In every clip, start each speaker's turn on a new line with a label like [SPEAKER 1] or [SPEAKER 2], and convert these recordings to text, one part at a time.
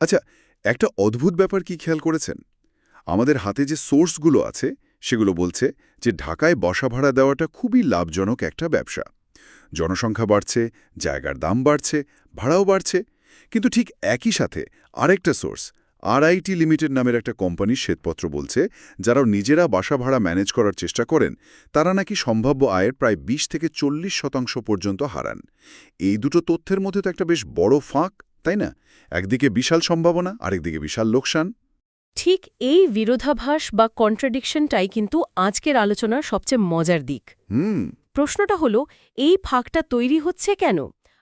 [SPEAKER 1] আচ্ছা একটা অদ্ভুত ব্যাপার কি খেয়াল করেছেন? আমাদের হাতে যে সোর্সগুলো আছে, সেগুলো বলছে যে ঢাকায় বসা ভাড়া দেওয়াটা খুবই লাভজনক একটা ব্যবসা। জনসংখ্যা বাড়ছে, জায়গার দাম বাড়ছে, ভাড়াও বাড়ছে, কিন্তু ঠিক একই সাথে আরেকটা সোর্স, আরআইটি লিমিটেড নামের একটা কোম্পানির শ্বেতপত্র বলছে যারা নিজেরা বাসা ভাড়া ম্যানেজ করার চেষ্টা করেন, তারা নাকি সম্ভাব্য আয়ের প্রায় ২০ থেকে চল্লিশ শতাংশ পর্যন্ত হারান। এই দুটো তথ্যের মধ্যে তো একটা বেশ বড় ফাঁক। তাই না? একদিকে বিশাল সম্ভাবনা আরেকদিকে বিশাল লোকসান।
[SPEAKER 2] ঠিক এই বিরোধাভাস বা কন্ট্রাডিকশনটাই কিন্তু আজকের আলোচনার সবচেয়ে মজার দিক।
[SPEAKER 1] হুম।
[SPEAKER 2] প্রশ্নটা হলো এই ফাঁকটা তৈরি হচ্ছে কেন?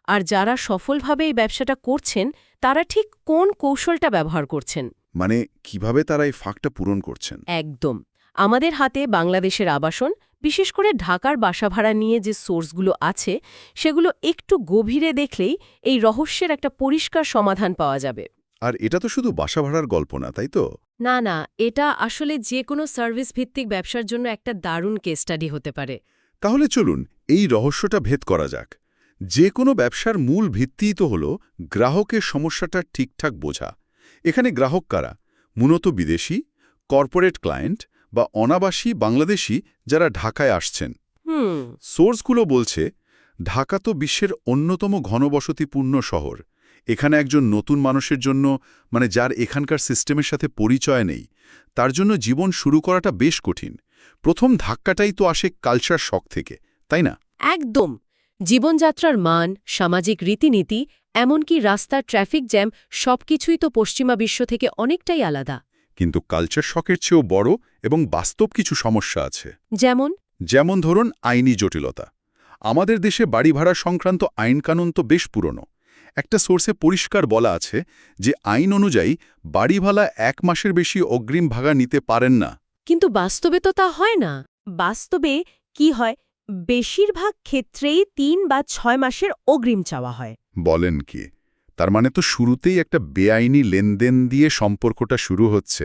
[SPEAKER 2] আর যারা সফলভাবে এই ব্যবসাটা করছেন তারা ঠিক কোন কৌশলটা ব্যবহার করছেন?
[SPEAKER 1] মানে কীভাবে তারা এই ফাঁকটা পূরণ করছেন?
[SPEAKER 2] একদম। আমাদের হাতে বাংলাদেশের আবাসন বিশেষ করে ঢাকার বাসাভাড়া নিয়ে যে সোর্সগুলো আছে সেগুলো একটু গভীরে দেখলেই এই রহস্যের একটা পরিষ্কার সমাধান পাওয়া যাবে।
[SPEAKER 1] আর এটা তো শুধু বাসা ভাড়ার গল্প না তাই তো?
[SPEAKER 2] না না এটা আসলে যে কোনো সার্ভিস ভিত্তিক ব্যবসার জন্য একটা দারুণ কেস স্টাডি হতে পারে।
[SPEAKER 1] তাহলে চলুন এই রহস্যটা ভেদ করা যাক। যে কোনো ব্যবসার মূল ভিত্তিই তো হল গ্রাহকের সমস্যাটা ঠিকঠাক বোঝা। এখানে গ্রাহক কারা? মূলত বিদেশি কর্পোরেট ক্লায়েন্ট বা অনাবাসী বাংলাদেশি যারা ঢাকায় আসছেন। সোর্সগুলো বলছে ঢাকা তো বিশ্বের অন্যতম ঘনবসতিপূর্ণ শহর। এখানে একজন নতুন মানুষের জন্য মানে যার এখানকার সিস্টেমের সাথে পরিচয় নেই তার জন্য জীবন শুরু করাটা বেশ কঠিন। প্রথম ধাক্কাটাই তো আসে কালচার শখ থেকে তাই না?
[SPEAKER 2] একদম। জীবনযাত্রার মান সামাজিক রীতিনীতি এমনকি রাস্তার ট্রাফিক জ্যাম সবকিছুই তো পশ্চিমা বিশ্ব থেকে অনেকটাই আলাদা।
[SPEAKER 1] কিন্তু কালচার শখের চেয়েও বড় এবং বাস্তব কিছু সমস্যা আছে।
[SPEAKER 2] যেমন?
[SPEAKER 1] যেমন ধরুন আইনি জটিলতা। আমাদের দেশে বাড়ি ভাড়া সংক্রান্ত আইনকানুন তো বেশ পুরনো। একটা সোর্সে পরিষ্কার বলা আছে যে আইন অনুযায়ী বাড়ি ভাড়া এক মাসের বেশি অগ্রিম ভাগা নিতে পারেন না।
[SPEAKER 2] কিন্তু বাস্তবে তো তা হয় না। বাস্তবে কি হয়? বেশিরভাগ ক্ষেত্রেই তিন বা ছয় মাসের অগ্রিম চাওয়া হয়।
[SPEAKER 1] বলেন কি? তার মানে তো শুরুতেই একটা বেআইনি লেনদেন দিয়ে সম্পর্কটা শুরু হচ্ছে।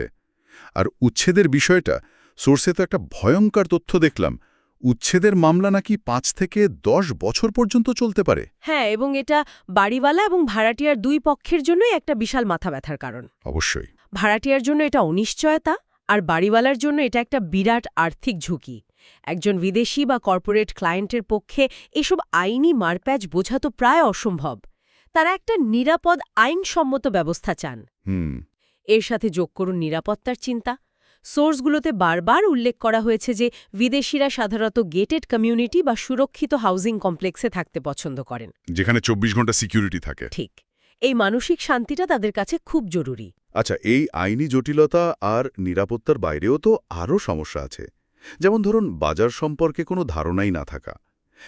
[SPEAKER 1] আর উচ্ছেদের বিষয়টা সোর্সে তো একটা ভয়ঙ্কর তথ্য দেখলাম। উচ্ছেদের মামলা নাকি পাঁচ থেকে দশ বছর পর্যন্ত চলতে পারে।
[SPEAKER 2] হ্যাঁ এবং এটা বাড়িওয়ালা এবং ভাড়াটিয়ার দুই পক্ষের জন্যই একটা বিশাল মাথা ব্যথার কারণ।
[SPEAKER 1] অবশ্যই।
[SPEAKER 2] ভাড়াটিয়ার জন্য এটা অনিশ্চয়তা আর বাড়িওয়ালার জন্য এটা একটা বিরাট আর্থিক ঝুঁকি। একজন বিদেশি বা কর্পোরেট ক্লায়েন্টের পক্ষে এসব আইনি মারপ্যাচ বোঝা তো প্রায় অসম্ভব। তারা একটা নিরাপদ আইনসম্মত ব্যবস্থা চান।
[SPEAKER 1] হুম।
[SPEAKER 2] এর সাথে যোগ করুন নিরাপত্তার চিন্তা। সোর্সগুলোতে বারবার উল্লেখ করা হয়েছে যে বিদেশিরা সাধারণত গেটেড কমিউনিটি বা সুরক্ষিত হাউজিং কমপ্লেক্সে থাকতে পছন্দ করেন।
[SPEAKER 1] যেখানে চব্বিশ ঘণ্টা সিকিউরিটি থাকে।
[SPEAKER 2] ঠিক। এই মানসিক শান্তিটা তাদের কাছে খুব জরুরি।
[SPEAKER 1] আচ্ছা এই আইনি জটিলতা আর নিরাপত্তার বাইরেও তো আরও সমস্যা আছে। যেমন ধরুন বাজার সম্পর্কে কোনো ধারণাই না থাকা।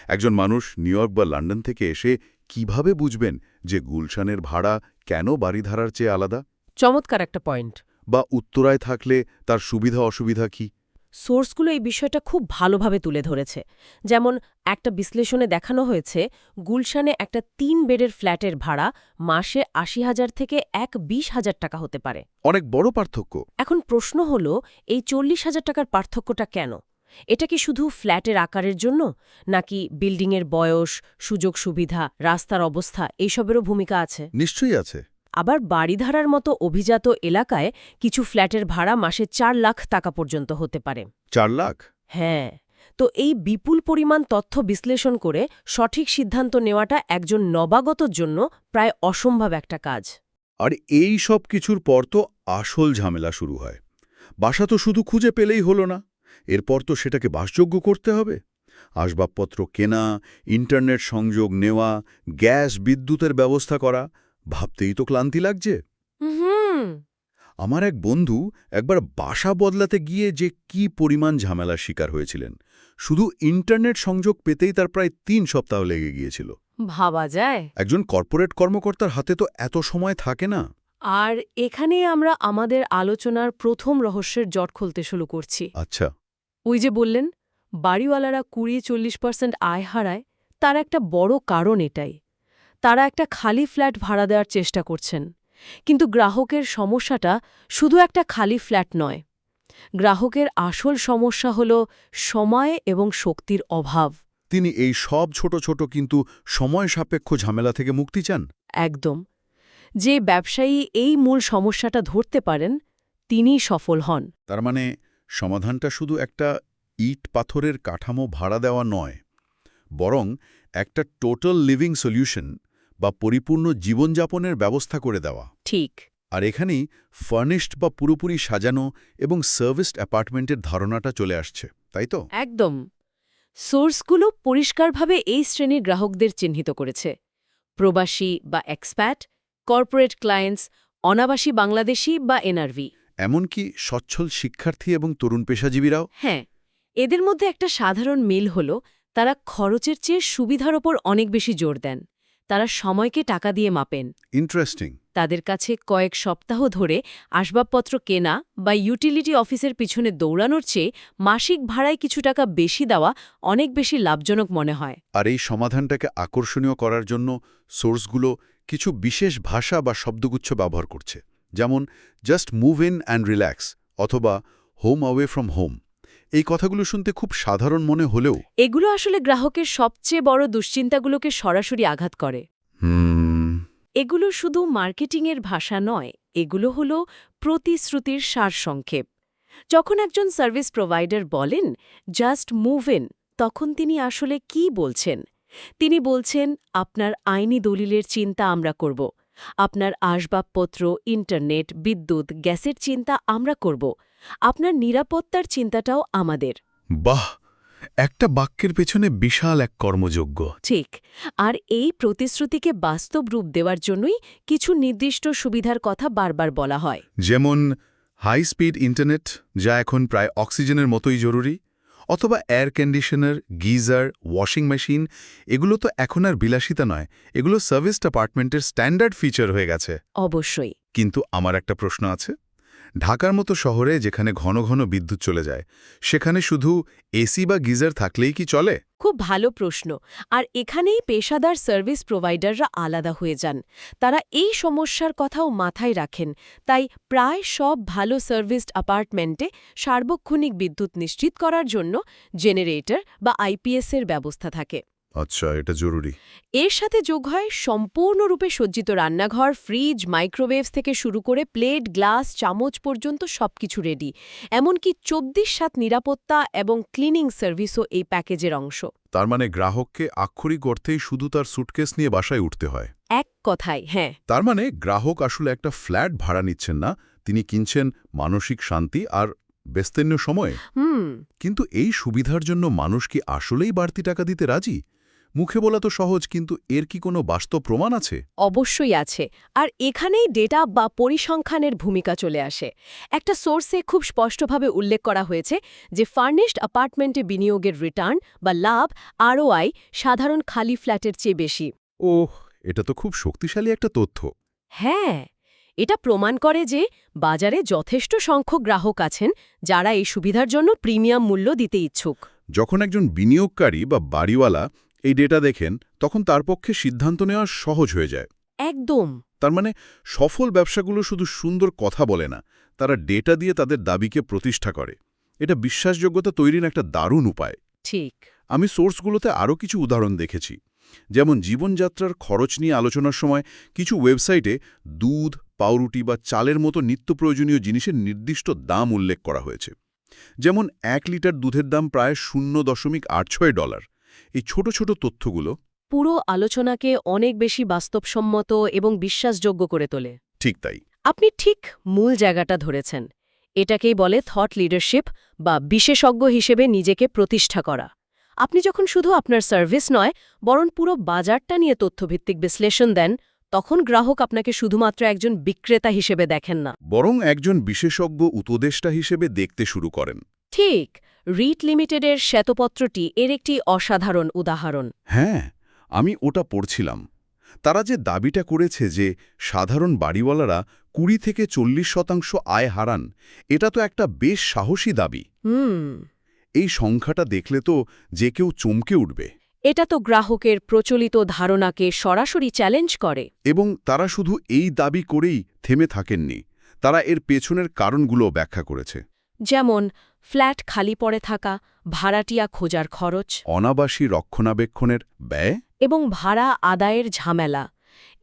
[SPEAKER 1] একজন মানুষ নিউ ইয়র্ক বা লন্ডন থেকে এসে কীভাবে বুঝবেন যে গুলশানের ভাড়া কেন বাড়িধারার চেয়ে আলাদা?
[SPEAKER 2] চমৎকার একটা পয়েন্ট।
[SPEAKER 1] বা উত্তরায় থাকলে তার সুবিধা অসুবিধা কি?
[SPEAKER 2] সোর্সগুলো এই বিষয়টা খুব ভালোভাবে তুলে ধরেছে। যেমন একটা বিশ্লেষণে দেখানো হয়েছে গুলশানে একটা তিন বেডের ফ্ল্যাটের ভাড়া মাসে আশি হাজার থেকে এক বিশ হাজার টাকা হতে পারে।
[SPEAKER 1] অনেক বড় পার্থক্য।
[SPEAKER 2] এখন প্রশ্ন হল এই চল্লিশ হাজার টাকার পার্থক্যটা কেন? এটা কি শুধু ফ্ল্যাটের আকারের জন্য নাকি বিল্ডিংয়ের বয়স সুযোগ সুবিধা রাস্তার অবস্থা এইসবেরও ভূমিকা আছে?
[SPEAKER 1] নিশ্চয়ই আছে।
[SPEAKER 2] আবার বাড়িধারার মতো অভিজাত এলাকায় কিছু ফ্ল্যাটের ভাড়া মাসে চার লাখ টাকা পর্যন্ত হতে পারে।
[SPEAKER 1] চার লাখ?
[SPEAKER 2] হ্যাঁ। তো এই বিপুল পরিমাণ তথ্য বিশ্লেষণ করে সঠিক সিদ্ধান্ত নেওয়াটা একজন নবাগতর জন্য প্রায় অসম্ভব একটা কাজ।
[SPEAKER 1] আর এই সব কিছুর পর তো আসল ঝামেলা শুরু হয়। বাসা তো শুধু খুঁজে পেলেই হলো না। এরপর তো সেটাকে বাসযোগ্য করতে হবে। আসবাবপত্র কেনা ইন্টারনেট সংযোগ নেওয়া গ্যাস বিদ্যুতের ব্যবস্থা করা ভাবতেই তো ক্লান্তি লাগছে। আমার এক বন্ধু একবার বাসা বদলাতে গিয়ে যে কি পরিমাণ ঝামেলার শিকার হয়েছিলেন। শুধু ইন্টারনেট সংযোগ পেতেই তার প্রায় তিন সপ্তাহ লেগে গিয়েছিল।
[SPEAKER 2] ভাবা যায়।
[SPEAKER 1] একজন কর্পোরেট কর্মকর্তার হাতে তো এত সময় থাকে না।
[SPEAKER 2] আর এখানে আমরা আমাদের আলোচনার প্রথম রহস্যের জট খুলতে শুরু করছি।
[SPEAKER 1] আচ্ছা।
[SPEAKER 2] ওই যে বললেন বাড়িওয়ালারা কুড়ি চল্লিশ পার্সেন্ট আয় হারায় তার একটা বড় কারণ এটাই। তারা একটা খালি ফ্ল্যাট ভাড়া দেওয়ার চেষ্টা করছেন। কিন্তু গ্রাহকের সমস্যাটা শুধু একটা খালি ফ্ল্যাট নয়। গ্রাহকের আসল সমস্যা হল সময় এবং শক্তির অভাব।
[SPEAKER 1] তিনি এই সব ছোট ছোট কিন্তু সময় সাপেক্ষ ঝামেলা থেকে মুক্তি চান?
[SPEAKER 2] একদম। যে ব্যবসায়ী এই মূল সমস্যাটা ধরতে পারেন তিনিই সফল হন।
[SPEAKER 1] তার মানে সমাধানটা শুধু একটা ইট পাথরের কাঠামো ভাড়া দেওয়া নয় বরং একটা টোটাল লিভিং সলিউশন বা পরিপূর্ণ জীবনযাপনের ব্যবস্থা করে দেওয়া।
[SPEAKER 2] ঠিক।
[SPEAKER 1] আর এখানেই ফার্নিশড বা পুরোপুরি সাজানো এবং সার্ভিসড অ্যাপার্টমেন্টের ধারণাটা চলে আসছে তাই তো?
[SPEAKER 2] একদম। সোর্সগুলো পরিষ্কারভাবে এই শ্রেণির গ্রাহকদের চিহ্নিত করেছে। প্রবাসী বা এক্সপ্যাট কর্পোরেট ক্লায়েন্টস অনাবাসী বাংলাদেশি বা এনআরভি।
[SPEAKER 1] এমনকি সচ্ছল শিক্ষার্থী এবং তরুণ পেশাজীবীরাও?
[SPEAKER 2] হ্যাঁ এদের মধ্যে একটা সাধারণ মিল হল তারা খরচের চেয়ে সুবিধার ওপর অনেক বেশি জোর দেন। তারা সময়কে টাকা দিয়ে মাপেন।
[SPEAKER 1] ইন্টারেস্টিং।
[SPEAKER 2] তাদের কাছে কয়েক সপ্তাহ ধরে আসবাবপত্র কেনা বা ইউটিলিটি অফিসের পিছনে দৌড়ানোর চেয়ে মাসিক ভাড়ায় কিছু টাকা বেশি দেওয়া অনেক বেশি লাভজনক মনে হয়।
[SPEAKER 1] আর এই সমাধানটাকে আকর্ষণীয় করার জন্য সোর্সগুলো কিছু বিশেষ ভাষা বা শব্দগুচ্ছ ব্যবহার করছে। যেমন just move in and relax অথবা হোম অ্যাওয়ে ফ্রম হোম এই কথাগুলো শুনতে খুব সাধারণ মনে হলেও
[SPEAKER 2] এগুলো আসলে গ্রাহকের সবচেয়ে বড় দুশ্চিন্তাগুলোকে সরাসরি আঘাত করে। এগুলো শুধু মার্কেটিংয়ের ভাষা নয় এগুলো হলো প্রতিশ্রুতির সারসংক্ষেপ। যখন একজন সার্ভিস প্রোভাইডার বলেন জাস্ট মুভ ইন তখন তিনি আসলে কি বলছেন? তিনি বলছেন আপনার আইনি দলিলের চিন্তা আমরা করব। আপনার আসবাবপত্র ইন্টারনেট বিদ্যুৎ গ্যাসের চিন্তা আমরা করব। আপনার নিরাপত্তার চিন্তাটাও আমাদের।
[SPEAKER 1] বাহ! একটা বাক্যের পেছনে বিশাল এক কর্মযোগ্য
[SPEAKER 2] ঠিক। আর এই প্রতিশ্রুতিকে বাস্তব রূপ দেওয়ার জন্যই কিছু নির্দিষ্ট সুবিধার কথা বারবার বলা হয়।
[SPEAKER 1] যেমন হাই স্পিড ইন্টারনেট যা এখন প্রায় অক্সিজেনের মতোই জরুরি। অথবা air conditioner geyser washing machine এগুলো তো এখন আর বিলাসিতা নয়। এগুলো সার্ভিস ডিপার্টমেন্টের স্ট্যান্ডার্ড ফিচার হয়ে গেছে।
[SPEAKER 2] অবশ্যই।
[SPEAKER 1] কিন্তু আমার একটা প্রশ্ন আছে। ঢাকার মতো শহরে যেখানে ঘন ঘন বিদ্যুৎ চলে যায়, সেখানে শুধু এসি বা গিজার থাকলেই কি চলে?
[SPEAKER 2] খুব ভালো প্রশ্ন। আর এখানেই পেশাদার সার্ভিস প্রোভাইডাররা আলাদা হয়ে যান। তারা এই সমস্যার কথাও মাথায় রাখেন। তাই প্রায় সব ভালো সার্ভিসড অ্যাপার্টমেন্টে সার্বক্ষণিক বিদ্যুৎ নিশ্চিত করার জন্য জেনারেটর বা আইপিএসের ব্যবস্থা থাকে।
[SPEAKER 1] আচ্ছা এটা জরুরি।
[SPEAKER 2] এর সাথে যোগ হয় সম্পূর্ণরূপে সজ্জিত রান্নাঘর ফ্রিজ মাইক্রোওয়েভস থেকে শুরু করে প্লেট গ্লাস চামচ পর্যন্ত সবকিছু রেডি এমনকি চব্বিশ সাত নিরাপত্তা এবং ক্লিনিং সার্ভিসও এই প্যাকেজের অংশ।
[SPEAKER 1] তার মানে গ্রাহককে আক্ষরিক অর্থেই শুধু তার সুটকেস নিয়ে বাসায় উঠতে হয়।
[SPEAKER 2] এক কথায় হ্যাঁ।
[SPEAKER 1] তার মানে গ্রাহক আসলে একটা ফ্ল্যাট ভাড়া নিচ্ছেন না তিনি কিনছেন মানসিক শান্তি আর ব্যস্তান্য সময়ে।
[SPEAKER 2] হুম।
[SPEAKER 1] কিন্তু এই সুবিধার জন্য মানুষ কি আসলেই বাড়তি টাকা দিতে রাজি? মুখে বলা তো সহজ কিন্তু এর কি কোনো বাস্তব প্রমাণ আছে?
[SPEAKER 2] অবশ্যই আছে। আর এখানেই ডেটা বা পরিসংখ্যানের ভূমিকা চলে আসে। একটা সোর্সে খুব স্পষ্টভাবে উল্লেখ করা হয়েছে যে ফার্নিশড অ্যাপার্টমেন্টে বিনিয়োগের রিটার্ন বা লাভ আরওআই সাধারণ খালি ফ্ল্যাটের চেয়ে বেশি।
[SPEAKER 1] ওহ এটা তো খুব শক্তিশালী একটা তথ্য।
[SPEAKER 2] হ্যাঁ এটা প্রমাণ করে যে বাজারে যথেষ্ট সংখ্যক গ্রাহক আছেন যারা এই সুবিধার জন্য প্রিমিয়াম মূল্য দিতে ইচ্ছুক।
[SPEAKER 1] যখন একজন বিনিয়োগকারী বা বাড়িওয়ালা এই ডেটা দেখেন তখন তার পক্ষে সিদ্ধান্ত নেওয়া সহজ হয়ে যায়।
[SPEAKER 2] একদম।
[SPEAKER 1] তার মানে সফল ব্যবসাগুলো শুধু সুন্দর কথা বলে না তারা ডেটা দিয়ে তাদের দাবিকে প্রতিষ্ঠা করে। এটা বিশ্বাসযোগ্যতা তৈরির একটা দারুণ উপায়।
[SPEAKER 2] ঠিক।
[SPEAKER 1] আমি সোর্সগুলোতে আরও কিছু উদাহরণ দেখেছি। যেমন জীবনযাত্রার খরচ নিয়ে আলোচনার সময় কিছু ওয়েবসাইটে দুধ পাউরুটি বা চালের মতো নিত্য প্রয়োজনীয় জিনিসের নির্দিষ্ট দাম উল্লেখ করা হয়েছে। যেমন এক লিটার দুধের দাম প্রায় শূন্য দশমিক আট ছয় ডলার। এই ছোট ছোট তথ্যগুলো
[SPEAKER 2] পুরো আলোচনাকে অনেক বেশি বাস্তবসম্মত এবং বিশ্বাসযোগ্য করে তোলে।
[SPEAKER 1] ঠিক তাই।
[SPEAKER 2] আপনি ঠিক মূল জায়গাটা ধরেছেন। এটাকেই বলে থট লিডারশিপ বা বিশেষজ্ঞ হিসেবে নিজেকে প্রতিষ্ঠা করা। আপনি যখন শুধু আপনার সার্ভিস নয় বরং পুরো বাজারটা নিয়ে তথ্যভিত্তিক বিশ্লেষণ দেন তখন গ্রাহক আপনাকে শুধুমাত্র একজন বিক্রেতা হিসেবে দেখেন না।
[SPEAKER 1] বরং একজন বিশেষজ্ঞ উপদেষ্টা হিসেবে দেখতে শুরু করেন।
[SPEAKER 2] ঠিক রিট লিমিটেডের শ্বেতপত্রটি এর একটি অসাধারণ উদাহরণ।
[SPEAKER 1] হ্যাঁ আমি ওটা পড়ছিলাম। তারা যে দাবিটা করেছে যে সাধারণ বাড়িওয়ালারা কুড়ি থেকে চল্লিশ শতাংশ আয় হারান এটা তো একটা বেশ সাহসী দাবি।
[SPEAKER 2] হুম।
[SPEAKER 1] এই সংখ্যাটা দেখলে তো যে কেউ চমকে উঠবে।
[SPEAKER 2] এটা তো গ্রাহকের প্রচলিত ধারণাকে সরাসরি চ্যালেঞ্জ করে।
[SPEAKER 1] এবং তারা শুধু এই দাবি করেই থেমে থাকেননি তারা এর পেছনের কারণগুলো ব্যাখ্যা করেছে।
[SPEAKER 2] যেমন ফ্ল্যাট খালি পড়ে থাকা ভাড়াটিয়া খোঁজার খরচ
[SPEAKER 1] অনাবাসী রক্ষণাবেক্ষণের ব্যয়?
[SPEAKER 2] এবং ভাড়া আদায়ের ঝামেলা।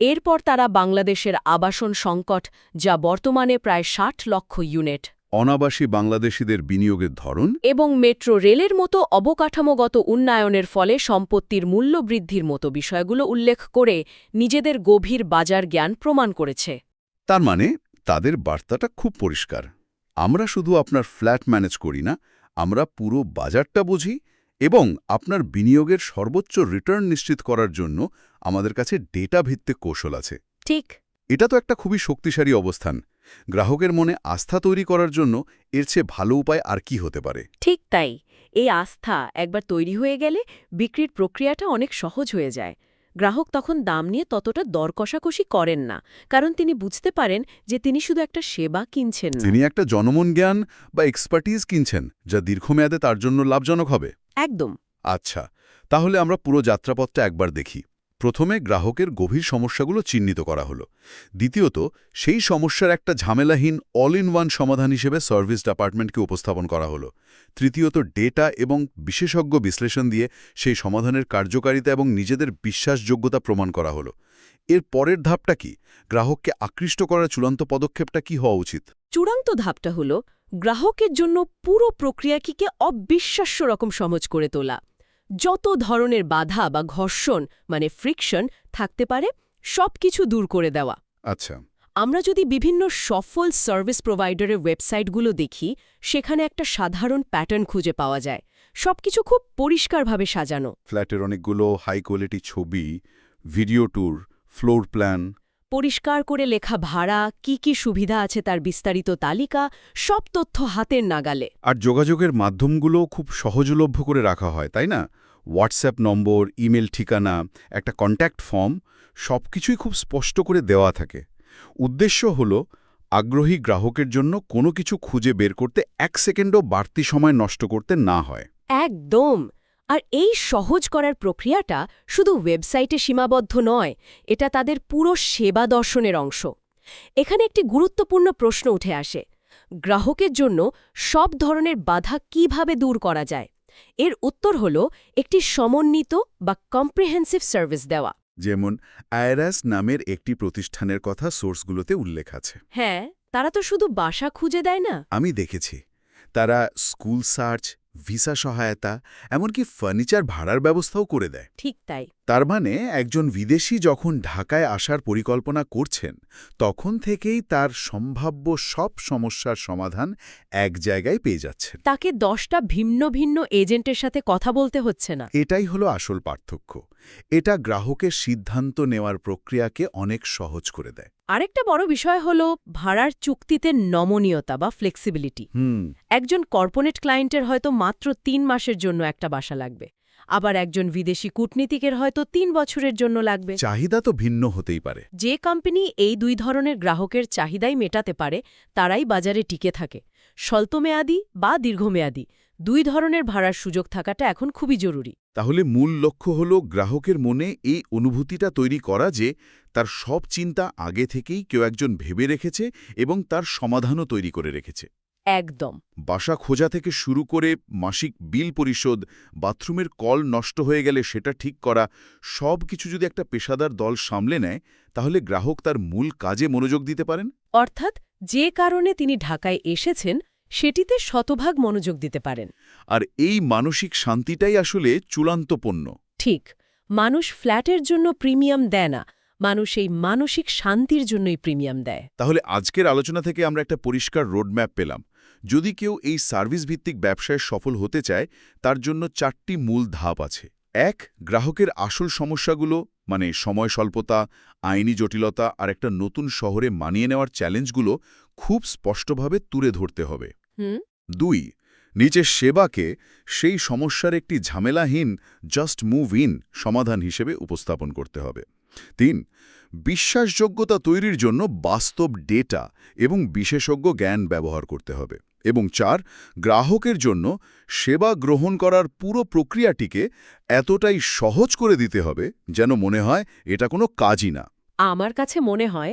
[SPEAKER 2] এরপর তারা বাংলাদেশের আবাসন সংকট যা বর্তমানে প্রায় ষাট লক্ষ ইউনিট।
[SPEAKER 1] অনাবাসী বাংলাদেশিদের বিনিয়োগের ধরন?
[SPEAKER 2] এবং মেট্রো রেলের মতো অবকাঠামোগত উন্নয়নের ফলে সম্পত্তির মূল্য বৃদ্ধির মতো বিষয়গুলো উল্লেখ করে নিজেদের গভীর বাজার জ্ঞান প্রমাণ করেছে।
[SPEAKER 1] তার মানে তাদের বার্তাটা খুব পরিষ্কার। আমরা শুধু আপনার ফ্ল্যাট ম্যানেজ করি না আমরা পুরো বাজারটা বুঝি এবং আপনার বিনিয়োগের সর্বোচ্চ রিটার্ন নিশ্চিত করার জন্য আমাদের কাছে ডেটা ভিত্তিক কৌশল আছে।
[SPEAKER 2] ঠিক।
[SPEAKER 1] এটা তো একটা খুবই শক্তিশালী অবস্থান। গ্রাহকের মনে আস্থা তৈরি করার জন্য এর চেয়ে ভালো উপায় আর কি হতে পারে?
[SPEAKER 2] ঠিক তাই। এই আস্থা একবার তৈরি হয়ে গেলে বিক্রির প্রক্রিয়াটা অনেক সহজ হয়ে যায়। গ্রাহক তখন দাম নিয়ে ততটা দর কষাকষি করেন না কারণ তিনি বুঝতে পারেন যে তিনি শুধু একটা সেবা কিনছেন
[SPEAKER 1] তিনি একটা জনমন জ্ঞান বা এক্সপার্টিজ কিনছেন যা দীর্ঘমেয়াদে তার জন্য লাভজনক হবে।
[SPEAKER 2] একদম।
[SPEAKER 1] আচ্ছা তাহলে আমরা পুরো যাত্রাপথটা একবার দেখি। প্রথমে গ্রাহকের গভীর সমস্যাগুলো চিহ্নিত করা হলো। দ্বিতীয়ত, সেই সমস্যার একটা ঝামেলাহীন অল ইন ওয়ান সমাধান হিসেবে সার্ভিস ডিপার্টমেন্টকে উপস্থাপন করা হলো। তৃতীয়ত, ডেটা এবং বিশেষজ্ঞ বিশ্লেষণ দিয়ে সেই সমাধানের কার্যকারিতা এবং নিজেদের বিশ্বাসযোগ্যতা প্রমাণ করা হলো। এর পরের ধাপটা কি? গ্রাহককে আকৃষ্ট করার চূড়ান্ত পদক্ষেপটা কি হওয়া উচিত?
[SPEAKER 2] চূড়ান্ত ধাপটা হল, গ্রাহকের জন্য পুরো প্রক্রিয়াটিকে অবিশ্বাস্য রকম সহজ করে তোলা। যত ধরনের বাধা বা ঘর্ষণ মানে ফ্রিকশন থাকতে পারে সব কিছু দূর করে দেওয়া।
[SPEAKER 1] আচ্ছা।
[SPEAKER 2] আমরা যদি বিভিন্ন সফল সার্ভিস প্রোভাইডারের ওয়েবসাইটগুলো দেখি সেখানে একটা সাধারণ প্যাটার্ন খুঁজে পাওয়া যায়। সবকিছু খুব পরিষ্কারভাবে সাজানো।
[SPEAKER 1] ফ্ল্যাটের অনেকগুলো হাই কোয়ালিটি ছবি ভিডিও ট্যুর ফ্লোর প্ল্যান
[SPEAKER 2] পরিষ্কার করে লেখা ভাড়া কি কি সুবিধা আছে তার বিস্তারিত তালিকা সব তথ্য হাতের নাগালে।
[SPEAKER 1] আর যোগাযোগের মাধ্যমগুলো খুব সহজলভ্য করে রাখা হয় তাই না? হোয়াটসঅ্যাপ নম্বর ইমেল ঠিকানা একটা কন্ট্যাক্ট ফর্ম সব কিছুই খুব স্পষ্ট করে দেওয়া থাকে। উদ্দেশ্য হল আগ্রহী গ্রাহকের জন্য কোনো কিছু খুঁজে বের করতে এক সেকেন্ডও বাড়তি সময় নষ্ট করতে না হয়।
[SPEAKER 2] একদম! আর এই সহজ করার প্রক্রিয়াটা শুধু ওয়েবসাইটে সীমাবদ্ধ নয় এটা তাদের পুরো সেবা দর্শনের অংশ। এখানে একটি গুরুত্বপূর্ণ প্রশ্ন উঠে আসে গ্রাহকের জন্য সব ধরনের বাধা কীভাবে দূর করা যায়? এর উত্তর হল একটি সমন্বিত বা কম্প্রিহেন্সিভ সার্ভিস দেওয়া।
[SPEAKER 1] যেমন আয়রাস নামের একটি প্রতিষ্ঠানের কথা সোর্সগুলোতে উল্লেখ আছে।
[SPEAKER 2] হ্যাঁ তারা তো শুধু বাসা খুঁজে দেয় না।
[SPEAKER 1] আমি দেখেছি তারা স্কুল সার্চ ভিসা সহায়তা এমনকি ফার্নিচার ভাড়ার ব্যবস্থাও করে দেয়।
[SPEAKER 2] ঠিক তাই।
[SPEAKER 1] তার মানে একজন বিদেশি যখন ঢাকায় আসার পরিকল্পনা করছেন তখন থেকেই তার সম্ভাব্য সব সমস্যার সমাধান এক জায়গায় পেয়ে যাচ্ছে
[SPEAKER 2] তাকে দশটা ভিন্ন ভিন্ন এজেন্টের সাথে কথা বলতে হচ্ছে না।
[SPEAKER 1] এটাই হলো আসল পার্থক্য। এটা গ্রাহকের সিদ্ধান্ত নেওয়ার প্রক্রিয়াকে অনেক সহজ করে দেয়।
[SPEAKER 2] আরেকটা বড় বিষয় হল ভাড়ার চুক্তিতে নমনীয়তা বা ফ্লেক্সিবিলিটি
[SPEAKER 1] হুম।
[SPEAKER 2] একজন কর্পোরেট ক্লায়েন্টের হয়তো মাত্র তিন মাসের জন্য একটা বাসা লাগবে আবার একজন বিদেশি কূটনীতিকের হয়তো তিন বছরের জন্য লাগবে।
[SPEAKER 1] চাহিদা তো ভিন্ন হতেই পারে।
[SPEAKER 2] যে কোম্পানি এই দুই ধরনের গ্রাহকের চাহিদাই মেটাতে পারে তারাই বাজারে টিকে থাকে স্বল্পমেয়াদী বা দীর্ঘমেয়াদী। দুই ধরনের ভাড়ার সুযোগ থাকাটা এখন খুবই জরুরি।
[SPEAKER 1] তাহলে মূল লক্ষ্য হল গ্রাহকের মনে এই অনুভূতিটা তৈরি করা যে তার সব চিন্তা আগে থেকেই কেউ একজন ভেবে রেখেছে এবং তার সমাধানও তৈরি করে রেখেছে।
[SPEAKER 2] একদম।
[SPEAKER 1] বাসা খোঁজা থেকে শুরু করে মাসিক বিল পরিশোধ বাথরুমের কল নষ্ট হয়ে গেলে সেটা ঠিক করা সব কিছু যদি একটা পেশাদার দল সামলে নেয় তাহলে গ্রাহক তার মূল কাজে মনোযোগ দিতে পারেন?
[SPEAKER 2] অর্থাৎ যে কারণে তিনি ঢাকায় এসেছেন সেটিতে শতভাগ মনোযোগ দিতে পারেন।
[SPEAKER 1] আর এই মানসিক শান্তিটাই আসলে চূড়ান্ত পণ্য
[SPEAKER 2] ঠিক মানুষ ফ্ল্যাটের জন্য প্রিমিয়াম দেয় না মানুষ এই মানসিক শান্তির জন্যই প্রিমিয়াম দেয়।
[SPEAKER 1] তাহলে আজকের আলোচনা থেকে আমরা একটা পরিষ্কার রোডম্যাপ পেলাম। যদি কেউ এই সার্ভিস ভিত্তিক ব্যবসায় সফল হতে চায় তার জন্য চারটি মূল ধাপ আছে। এক গ্রাহকের আসল সমস্যাগুলো মানে সময় স্বল্পতা আইনি জটিলতা আর একটা নতুন শহরে মানিয়ে নেওয়ার চ্যালেঞ্জগুলো খুব স্পষ্টভাবে তুলে ধরতে হবে। দুই নিচের সেবাকে সেই সমস্যার একটি ঝামেলাহীন জাস্ট মুভ ইন সমাধান হিসেবে উপস্থাপন করতে হবে। তিন বিশ্বাসযোগ্যতা তৈরির জন্য বাস্তব ডেটা এবং বিশেষজ্ঞ জ্ঞান ব্যবহার করতে হবে। এবং চার গ্রাহকের জন্য সেবা গ্রহণ করার পুরো প্রক্রিয়াটিকে এতটাই সহজ করে দিতে হবে যেন মনে হয় এটা কোনো কাজই না।
[SPEAKER 2] আমার কাছে মনে হয়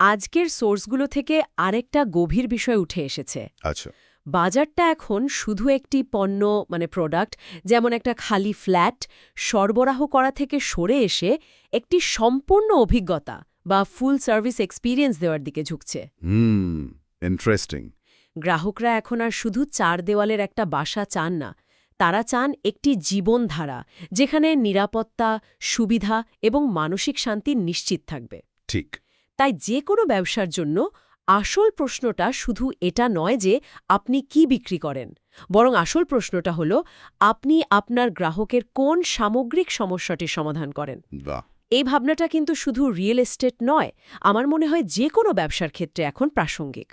[SPEAKER 2] আজকের সোর্সগুলো থেকে আরেকটা গভীর বিষয় উঠে এসেছে।
[SPEAKER 1] আচ্ছা।
[SPEAKER 2] বাজারটা এখন শুধু একটি পণ্য মানে প্রোডাক্ট যেমন একটা খালি ফ্ল্যাট সরবরাহ করা থেকে সরে এসে একটি সম্পূর্ণ অভিজ্ঞতা বা ফুল সার্ভিস এক্সপিরিয়েন্স দেওয়ার দিকে ঝুঁকছে।
[SPEAKER 1] হুম ইন্টারেস্টিং
[SPEAKER 2] গ্রাহকরা এখন আর শুধু চার দেওয়ালের একটা বাসা চান না তারা চান একটি জীবনধারা যেখানে নিরাপত্তা সুবিধা এবং মানসিক শান্তি নিশ্চিত থাকবে।
[SPEAKER 1] ঠিক।
[SPEAKER 2] তাই যে কোনো ব্যবসার জন্য আসল প্রশ্নটা শুধু এটা নয় যে আপনি কি বিক্রি করেন। বরং আসল প্রশ্নটা হলো আপনি আপনার গ্রাহকের কোন সামগ্রিক সমস্যাটি সমাধান করেন। এই ভাবনাটা কিন্তু শুধু রিয়েল এস্টেট নয় আমার মনে হয় যে কোনো ব্যবসার ক্ষেত্রে এখন প্রাসঙ্গিক।